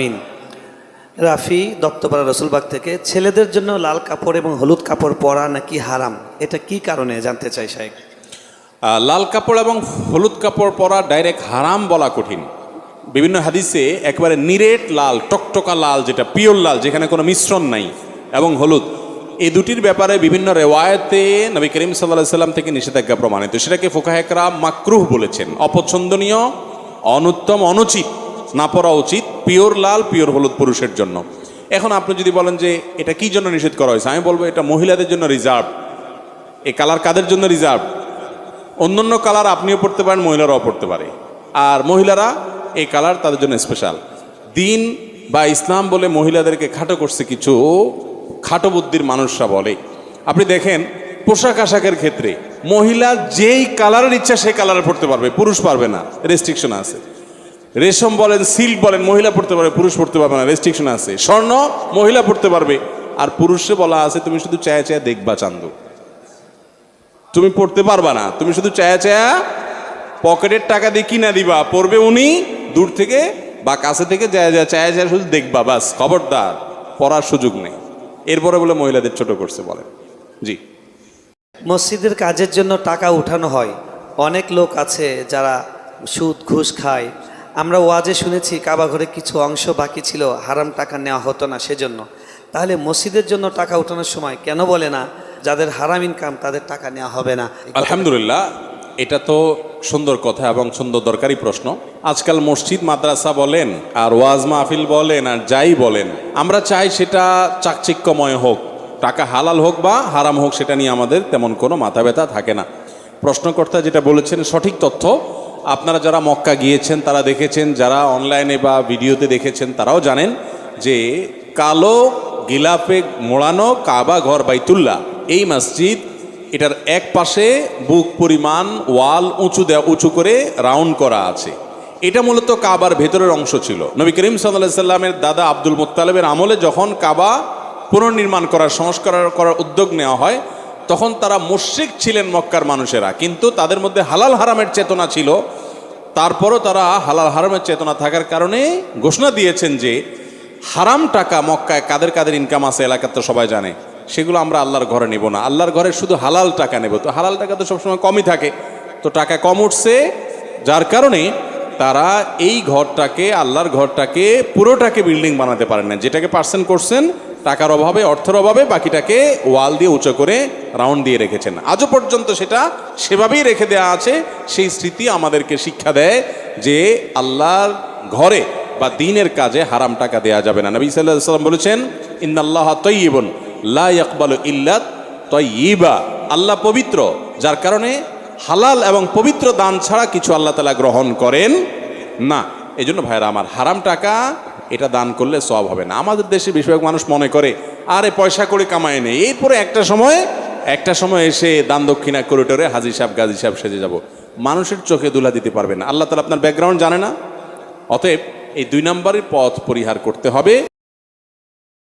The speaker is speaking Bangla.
মিন রাফি দত্তপাড়া রসুলবাগ থেকে, ছেলেদের জন্য লাল কাপড় এবং হলুদ কাপড় পরা নাকি হারাম? এটা কি কারণে? জানতে চাই সাহেব লাল কাপড় এবং হলুদ কাপড় পরা ডাইরেক্ট হারাম বলা কঠিন। বিভিন্ন হাদিসে একেবারে নিরেট লাল, টকটকা লাল, যেটা পিওর লাল, যেখানে কোনো মিশ্রণ নাই, এবং হলুদ। এই দুটির ব্যাপারে বিভিন্ন রেওয়ায়তে নবী করিম সাল্লাহ সাল্লাম থেকে নিষেধাজ্ঞা প্রমাণিত। সেটাকে ফোকাহেকরা মাকরুহ বলেছেন। অপছন্দনীয়, অনুত্তম, অনুচিত, না পরা উচিত। পিওর লাল, পিওর হলুদ পুরুষের জন্য। এখন আপনি যদি বলেন যে এটা কি জন্য নিষেধ করা হয়েছে, আমি বলব এটা মহিলাদের জন্য রিজার্ভ এই কালার কাদের জন্য রিজার্ভ অন্যান্য কালার আপনিও পড়তে পারেন, মহিলারাও পড়তে পারে। আর মহিলারা এই কালার তাদের জন্য স্পেশাল দিন বা ইসলাম বলে মহিলাদেরকে খাটো করছে কিছু খাটো বুদ্ধির মানুষরা বলে। আপনি দেখেন, পোশাক আশাকের ক্ষেত্রে মহিলা যেই কালারের ইচ্ছা সেই কালারে পড়তে পারবে, পুরুষ পারবে না রেস্ট্রিকশন আছে। রেশম বলেন, সিল্ক বলেন, মহিলা পড়তে পারবে, পুরুষ পড়তে পারবে না রেস্ট্রিকশন আছে। স্বর্ণ, মহিলা পড়তে পারবে, আর পুরুষে বলা আছে, তুমি শুধু চায়া চায়া দেখবা চান্দ। তুমি পড়তে পারবা না, তুমি শুধু চায়া চায়া পকেটের টাকা দিয়ে কিনা দিবা, পড়বে উনি দূর থেকে বা কাছে থেকে যায় যায় চায়া চায়া শুধু দেখবা, বাস, খবরদার, পড়ার সুযোগ নেই। এরপরে বলে মহিলাদের ছোট করছে বলে। জি। মসজিদের কাজের জন্য টাকা উঠানো হয়। অনেক লোক আছে যারা সুদ, ঘুষ খায় আমরা ওয়াজে শুনেছি, কাবা ঘরে কিছু অংশ বাকি ছিল, হারাম টাকা নেওয়া হতো না সেজন্য। তাহলে মসজিদের জন্য টাকা উঠানোর সময় কেন বলে না, যাদের হারাম ইনকাম তাদের টাকা নেওয়া হবে না? আলহামদুলিল্লাহ, এটা তো সুন্দর কথা এবং সুন্দর দরকারি প্রশ্ন। আজকাল মসজিদ, মাদ্রাসা বলেন, আর ওয়াজ মাহফিল বলেন, আর যাই বলেন, আমরা চাই সেটা চাকচিক্যময় হোক। টাকা হালাল হোক বা হারাম হোক, সেটা নিয়ে আমাদের তেমন কোনো মাথা ব্যথা থাকে না। প্রশ্নকর্তা যেটা বলেছেন, সঠিক তথ্য আপনারা যারা মক্কা গিয়েছেন, তারা দেখেছেন, যারা অনলাইনে বা ভিডিওতে দেখেছেন, তারাও জানেন যে কালো গিলাপে মোড়ানো কাবা ঘর বাইতুল্লাহ, এই মসজিদ, এটার এক পাশে বুক পরিমাণ ওয়াল উঁচু দেওয়া উঁচু করে রাউন্ড করা আছে। এটা মূলত কাবার ভেতরের অংশ ছিল। নবী করিম সাল্লাহ সাল্লামের দাদা আব্দুল মোত্তালেবের আমলে যখন কাবা পুনর্নির্মাণ করার, সংস্কার করার উদ্যোগ নেওয়া হয়, তখন তারা মুশ্রিক ছিলেন মক্কার মানুষেরা। কিন্তু তাদের মধ্যে হালাল হারামের চেতনা ছিল। তারপরও তারা হালাল হারামের চেতনা থাকার কারণে ঘোষণা দিয়েছেন যে হারাম টাকা মক্কায় কাদের কাদের ইনকাম আছে এলাকার তো সবাই জানে। সেগুলো আমরা আল্লাহর ঘরে নেব না। আল্লাহর ঘরে শুধু হালাল টাকা নেব। তো হালাল টাকা তো সবসময় কমই থাকে। তো টাকা কম উঠছে, যার কারণে তারা এই ঘরটাকে, আল্লাহর ঘরটাকে, পুরোটাকে বিল্ডিং বানাতে পারেন না যেটাকে পার্সেন্ট করছেন, টাকার অভাবে, অর্থের অভাবে, বাকিটাকে ওয়াল দিয়ে উঁচু করে রাউন্ড দিয়ে রেখেছেন। আজও পর্যন্ত সেটা সেভাবেই রেখে দেওয়া আছে। সেই স্মৃতি আমাদেরকে শিক্ষা দেয় যে আল্লাহর ঘরে বা দিনের কাজে হারাম টাকা দেয়া যাবে না। নবী সাল্লাহ সাল্লাম বলেছেন, ইন্নাল্লাহ তৈবন লা ইয়াকবাল ইল্লাত তৈবা আল্লাহ পবিত্র, যার কারণে হালাল এবং পবিত্র দান ছাড়া কিছু আল্লাহ তালা গ্রহণ করেন না। এই জন্য ভাইরা আমার হারাম টাকা, এটা দান করলে সব হবে না। আমাদের দেশে বেশিরভাগ মানুষ মনে করে, আরে, পয়সা করে কামায় নেই। এরপরে একটা সময় একটা সময় এসে দান দক্ষিণা করিডোরে হাজি সাহেব, গাজী সাহেব সেজে যাব। মানুষের চোখে দুলা দিতে পারবে না। আল্লাহ তালা আপনার ব্যাকগ্রাউন্ড জানে না? অতএব এই দুই নম্বরের পথ পরিহার করতে হবে।